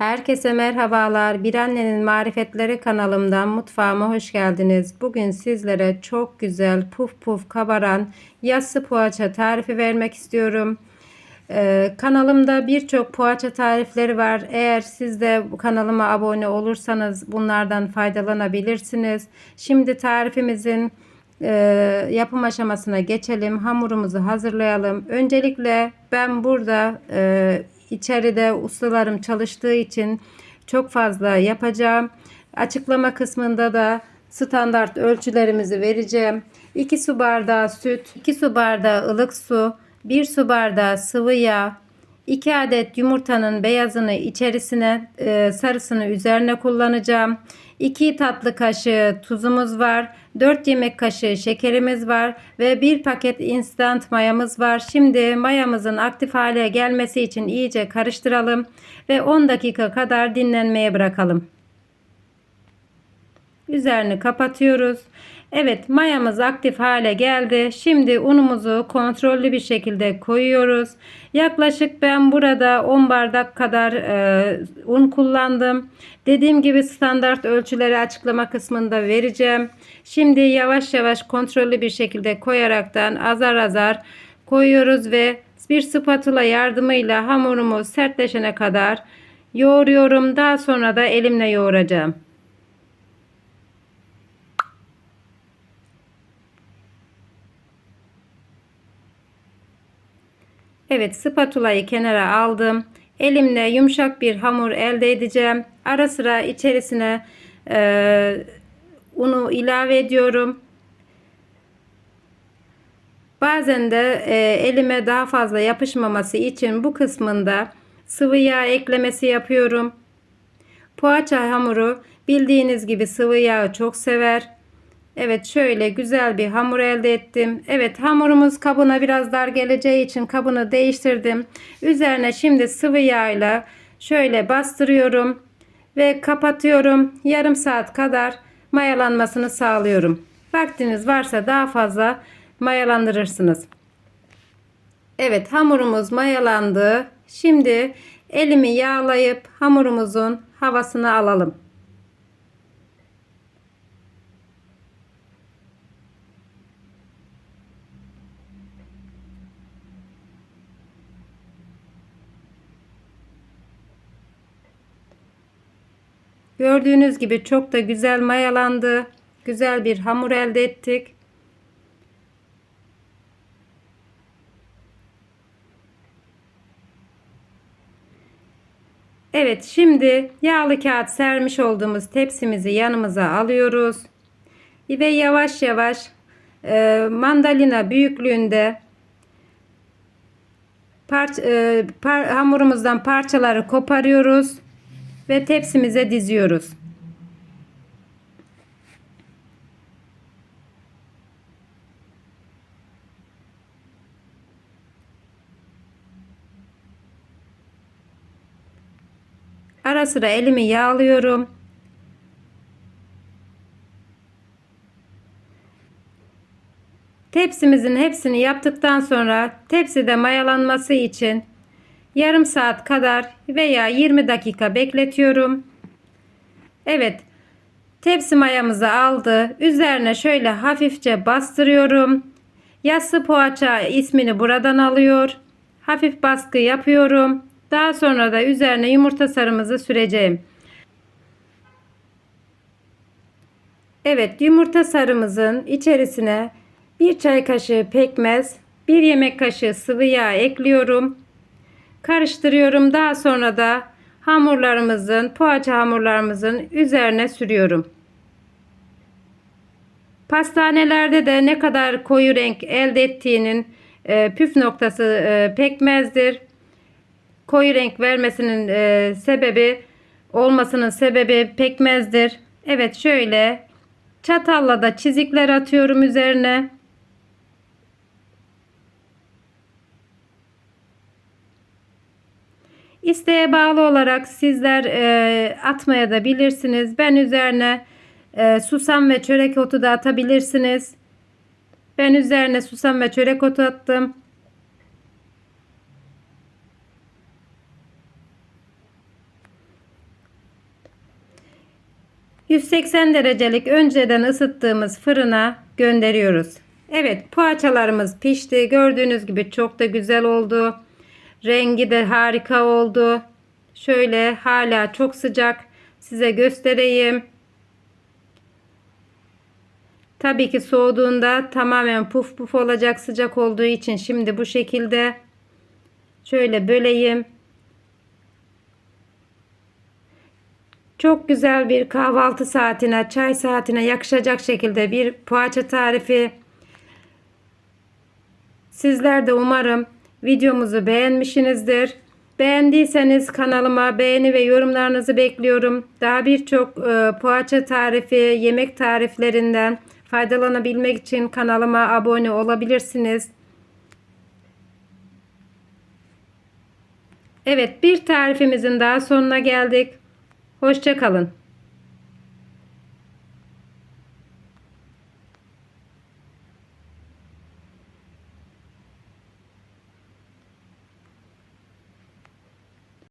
Herkese merhabalar. Bir Annenin Marifetleri kanalımdan mutfağıma hoş geldiniz. Bugün sizlere çok güzel puf puf kabaran yassı poğaça tarifi vermek istiyorum. Ee, kanalımda birçok poğaça tarifleri var. Eğer siz de kanalıma abone olursanız bunlardan faydalanabilirsiniz. Şimdi tarifimizin e, yapım aşamasına geçelim. Hamurumuzu hazırlayalım. Öncelikle ben burada e, içeride ustalarım çalıştığı için çok fazla yapacağım. Açıklama kısmında da standart ölçülerimizi vereceğim. 2 su bardağı süt, 2 su bardağı ılık su, 1 su bardağı sıvı yağ, 2 adet yumurtanın beyazını içerisine, e, sarısını üzerine kullanacağım. 2 tatlı kaşığı tuzumuz var. 4 yemek kaşığı şekerimiz var ve 1 paket instant mayamız var. Şimdi mayamızın aktif hale gelmesi için iyice karıştıralım ve 10 dakika kadar dinlenmeye bırakalım. Üzerini kapatıyoruz. Evet mayamız aktif hale geldi. Şimdi unumuzu kontrollü bir şekilde koyuyoruz. Yaklaşık ben burada 10 bardak kadar e, un kullandım. Dediğim gibi standart ölçüleri açıklama kısmında vereceğim. Şimdi yavaş yavaş kontrollü bir şekilde koyaraktan azar azar koyuyoruz ve bir spatula yardımıyla hamurumu sertleşene kadar yoğuruyorum. Daha sonra da elimle yoğuracağım. Evet spatulayı kenara aldım. Elimle yumuşak bir hamur elde edeceğim. Ara sıra içerisine e, unu ilave ediyorum. Bazen de e, elime daha fazla yapışmaması için bu kısmında sıvı yağ eklemesi yapıyorum. Poğaça hamuru bildiğiniz gibi sıvı yağı çok sever. Evet şöyle güzel bir hamur elde ettim. Evet hamurumuz kabına biraz dar geleceği için kabını değiştirdim. Üzerine şimdi sıvı yağla şöyle bastırıyorum ve kapatıyorum. Yarım saat kadar mayalanmasını sağlıyorum. Vaktiniz varsa daha fazla mayalandırırsınız. Evet hamurumuz mayalandı. Şimdi elimi yağlayıp hamurumuzun havasını alalım. Gördüğünüz gibi çok da güzel mayalandı. Güzel bir hamur elde ettik. Evet şimdi yağlı kağıt sermiş olduğumuz tepsimizi yanımıza alıyoruz. Ve yavaş yavaş e, mandalina büyüklüğünde parça, e, par, hamurumuzdan parçaları koparıyoruz ve tepsimize diziyoruz. Ara sıra elimi yağlıyorum. Tepsimizin hepsini yaptıktan sonra tepside mayalanması için yarım saat kadar veya 20 dakika bekletiyorum. Evet. Tepsi mayamızı aldı. Üzerine şöyle hafifçe bastırıyorum. Yassı poğaça ismini buradan alıyor. Hafif baskı yapıyorum. Daha sonra da üzerine yumurta sarımızı süreceğim. Evet yumurta sarımızın içerisine bir çay kaşığı pekmez, bir yemek kaşığı sıvı yağ ekliyorum. Karıştırıyorum. Daha sonra da hamurlarımızın, poğaça hamurlarımızın üzerine sürüyorum. Pastanelerde de ne kadar koyu renk elde ettiğinin e, püf noktası e, pekmezdir. Koyu renk vermesinin e, sebebi olmasının sebebi pekmezdir. Evet şöyle çatalla da çizikler atıyorum üzerine. İsteğe bağlı olarak sizler e, atmaya da bilirsiniz. Ben üzerine e, susam ve çörek otu da atabilirsiniz. Ben üzerine susam ve çörek otu attım. 180 derecelik önceden ısıttığımız fırına gönderiyoruz. Evet poğaçalarımız pişti. Gördüğünüz gibi çok da güzel oldu. Rengi de harika oldu. Şöyle hala çok sıcak. Size göstereyim. Tabii ki soğuduğunda tamamen puf puf olacak sıcak olduğu için şimdi bu şekilde şöyle böleyim. Çok güzel bir kahvaltı saatine, çay saatine yakışacak şekilde bir poğaça tarifi. Sizler de umarım videomuzu beğenmişsinizdir. Beğendiyseniz kanalıma beğeni ve yorumlarınızı bekliyorum. Daha birçok e, poğaça tarifi, yemek tariflerinden faydalanabilmek için kanalıma abone olabilirsiniz. Evet bir tarifimizin daha sonuna geldik. Hoşçakalın.